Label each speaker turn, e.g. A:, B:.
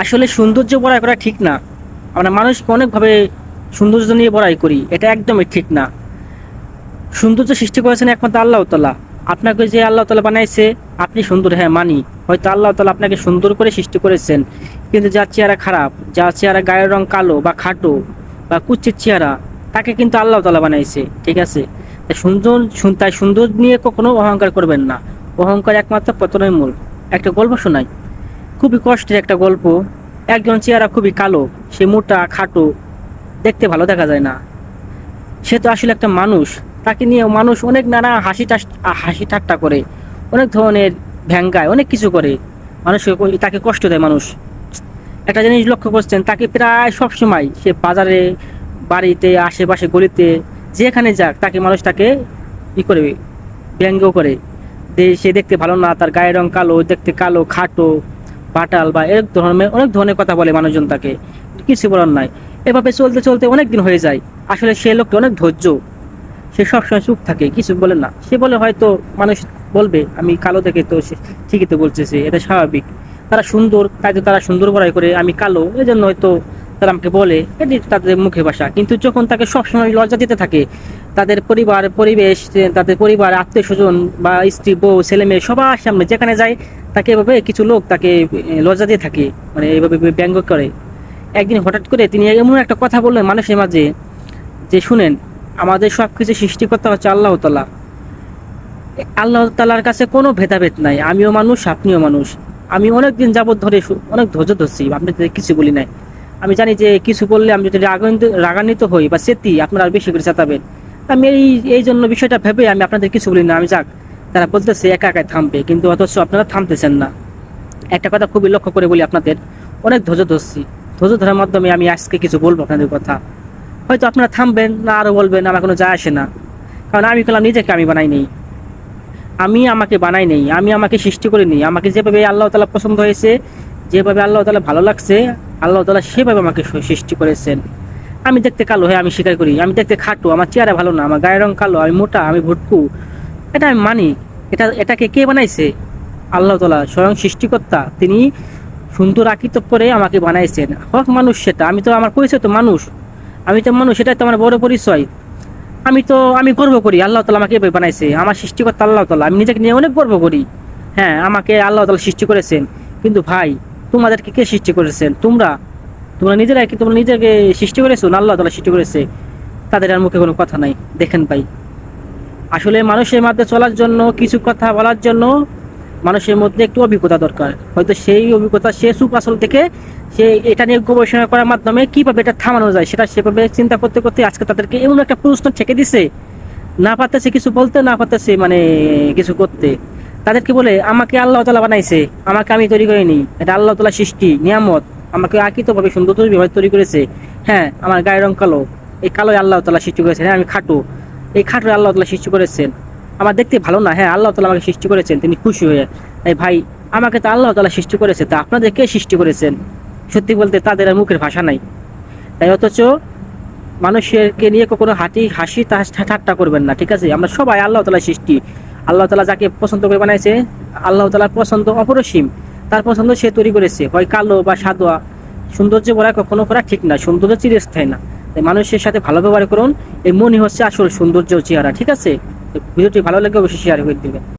A: আসলে সৌন্দর্য বড়াই করা ঠিক না। আমরা মানুষকে অনেকভাবে সৌন্দর্য নিয়ে বড়াই করি, এটা একদমই ঠিক না। সৌন্দর্য সৃষ্টি করেছেন একমাত্র আল্লাহ তালা আপনাকে যে আল্লাহ তালা বানাইছে, আপনি সুন্দর হ্যাঁ মানি। হয়তো আল্লাহ তালা আপনাকে সুন্দর করে সৃষ্টি করেছেন, কিন্তু যার চেহারা খারাপ, যার চেহারা গায়ের রং কালো বা খাটো বা কুচ্ছের চেহারা, তাকে কিন্তু আল্লাহ তালা বানাইছে, ঠিক আছে? তাই সুন্দর সুন- তাই সুন্দর নিয়ে কখনো অহংকার করবেন না। অহংকার একমাত্র পতনের মূল একটা গল্প শোনাই। খুবই কষ্টের একটা গল্প। একজন চেহারা খুবই কালো, সে মোটা, খাটো, দেখতে ভালো দেখা যায় না। সে তো আসলে একটা মানুষ। তাকে নিয়ে মানুষ অনেক নানা হাসি হাসি ঠাট্টা করে, অনেক ধরনের ভ্যাঙ্গায়, অনেক কিছু করে। মানুষকে তাকে কষ্ট দেয় মানুষ। একটা জিনিস লক্ষ্য করছেন, তাকে প্রায় সব সময় সে বাজারে, বাড়িতে, আশেপাশে, গলিতে, যেখানে যাক, তাকে মানুষ তাকে ই করে, ব্যঙ্গ করে। সে দেখতে ভালো না, তার গায়ের রং কালো, দেখতে কালো, খাটো বাটাল বা এক ধরনের অনেক ধরনের কথা বলে মানুষজন তাকে। কিছু বলার নাই। এভাবে চলতে চলতে অনেক দিন হয়ে যায়। আসলে সে লোকটা অনেক ধৈর্য। সে সবসময় চুপ থাকে, কিছু বলে না। সে বলে হয়তো মানুষ বলবে, আমি কালো দেখে তো ঠিকই তো বলতেছে, এটা স্বাভাবিক। তারা সুন্দর, তাই তো তারা সুন্দর বড়াই করে, আমি কালো। এই জন্য হয়তো তারা আমাকে বলে, এটি তাদের মুখে ভাষা। কিন্তু যখন তাকে সবসময় লজ্জা দিতে থাকে তাদের পরিবার, পরিবেশ, তাদের পরিবার, আত্মীয় স্বজন বা স্ত্রী, বউ, ছেলে মেয়ে সবার সামনে যেখানে যায়, তাকে এভাবে কিছু লোক তাকে লজ্জা দিয়ে থাকে মানে এভাবে ব্যঙ্গ করে। একদিন হঠাৎ করে তিনি এমন একটা কথা বললেন মানুষের মাঝে যে, শুনেন, আমাদের সব কিছু সৃষ্টিকর্তা হচ্ছে আল্লাহ তালা আল্লাহ তালার কাছে কোনো ভেদাভেদ নাই। আমিও মানুষ, আপনিও মানুষ। আমি অনেক দিন যাবৎ ধরে অনেক ধৈর্য ধরছি আপনি কিছু বলি নাই। আমি জানি যে, কিছু বললে আমি যদি রাগান্বিত রাগান্বিত হই বা সেতি আপনারা বেশি করে চেতাবেন। আমি এই এই জন্য বিষয়টা ভেবে আমি আপনাদের কিছু বলি না, আমি যাক। তারা বলতেছে একা একাই থামবে, কিন্তু অথচ আপনারা থামতেছেন না। একটা কথা খুবই লক্ষ্য করে বলি আপনাদের, অনেক ধৈর্য ধরছি। ধৈর্য ধরার মাধ্যমে আমি আজকে কিছু বলব আপনাদের কথা। হয়তো আপনারা থামবেন না আরও বলবেন, আমার কোনো যায় আসে না। কারণ আমি কলাম নিজেকে আমি বানাই নেই। আমি আমাকে বানাই নেই, আমি আমাকে সৃষ্টি করে নিই। আমাকে যেভাবে আল্লাহ তালা পছন্দ হয়েছে, যেভাবে আল্লাহ তালা ভালো লাগছে, আল্লাহ তালা সেভাবে আমাকে সৃষ্টি করেছেন। আমি দেখতে কালো হ্যাঁ আমি স্বীকার করি, আমি দেখতে খাটো, আমার চেহারা ভালো না, আমার গায়ের রং কালো, আমি মোটা, আমি ভুটকু। এটা আমি মানি। এটা, এটাকে কে বানাইছে? আল্লাহ তালা স্বয়ং সৃষ্টিকর্তা। তিনি সুন্দর আকৃত করে আমাকে বানাইছেন। হক মানুষ সেটা। আমি তো আমার পরিচয় তো মানুষ। আমি তো মানুষ, এটাই তো আমার বড় পরিচয়। আমি তো, আমি গর্ব করি। আল্লাহ তালা আমাকে এভাবে বানাইছে। আমার সৃষ্টিকর্তা আল্লাহ তালা আমি নিজেকে নিয়ে অনেক গর্ব করি। হ্যাঁ আমাকে আল্লাহ তালা সৃষ্টি করেছেন। কিন্তু ভাই, তোমাদেরকে কে সৃষ্টি করেছেন? তোমরা তোমরা নিজেরাই কি তোমরা নিজেকে সৃষ্টি করেছ না আল্লাহ তালা সৃষ্টি করেছে? তাদের আর মুখে কোনো কথা নাই। দেখেন ভাই, আসলে মানুষের মধ্যে চলার জন্য, কিছু কথা বলার জন্য মানুষের মধ্যে একটু অভিজ্ঞতা দরকার। হয়তো সেই অভিজ্ঞতা সে সুপ আসল থেকে সে এটা নিয়ে গবেষণা করার মাধ্যমে কীভাবে এটা থামানো যায়, সেটা সেভাবে চিন্তা করতে করতে আজকে তাদেরকে এমন একটা প্রশ্ন ঠেকে দিছে। না পারতেছে কিছু বলতে, না পারতেছে মানে কিছু করতে। তাদেরকে বলে, আমাকে আল্লাহ তালা বানাইছে, আমাকে আমি তৈরি করিনি। এটা আল্লাহ তালা সৃষ্টি, নিয়ামত। আমাকে আকৃতভাবে সুন্দর ভাবে তৈরি করেছে। হ্যাঁ আমার গায়ের রং কালো। এই কালোই আল্লাহ তালা সৃষ্টি করেছেন। হ্যাঁ আমি খাটো। এই খাটো আল্লাহ তালা সৃষ্টি করেছেন। আমার দেখতে ভালো না। হ্যাঁ আল্লাহ তালা আমাকে সৃষ্টি করেছেন। তিনি খুশি হয়ে, এই ভাই, আমাকে তো আল্লাহ তালা সৃষ্টি করেছে। তা আপনাদের কে সৃষ্টি করেছেন? সত্যি বলতে তাদের আর মুখের ভাষা নাই। তাই অথচ মানুষেরকে নিয়ে কখনো হাঁটি, হাসি তাহাস ঠাট্টা করবেন না, ঠিক আছে? আমরা সবাই আল্লাহ তালা সৃষ্টি। আল্লাহ তালা যাকে পছন্দ করে বানাইছে, আল্লাহ তালার পছন্দ অপরসীম। তার পছন্দ সে তৈরি করেছে। হয় কালো বা সাদোয়া সৌন্দর্য বলা কখনো করা ঠিক না, সৌন্দর্য চিরস্থায়ী না। তাই মানুষের সাথে ভালো ব্যবহার করুন এই মনই হচ্ছে আসল সৌন্দর্য চেহারা, ঠিক আছে? ভিডিওটি ভালো লাগে অবশ্যই শেয়ার করে দিবেন।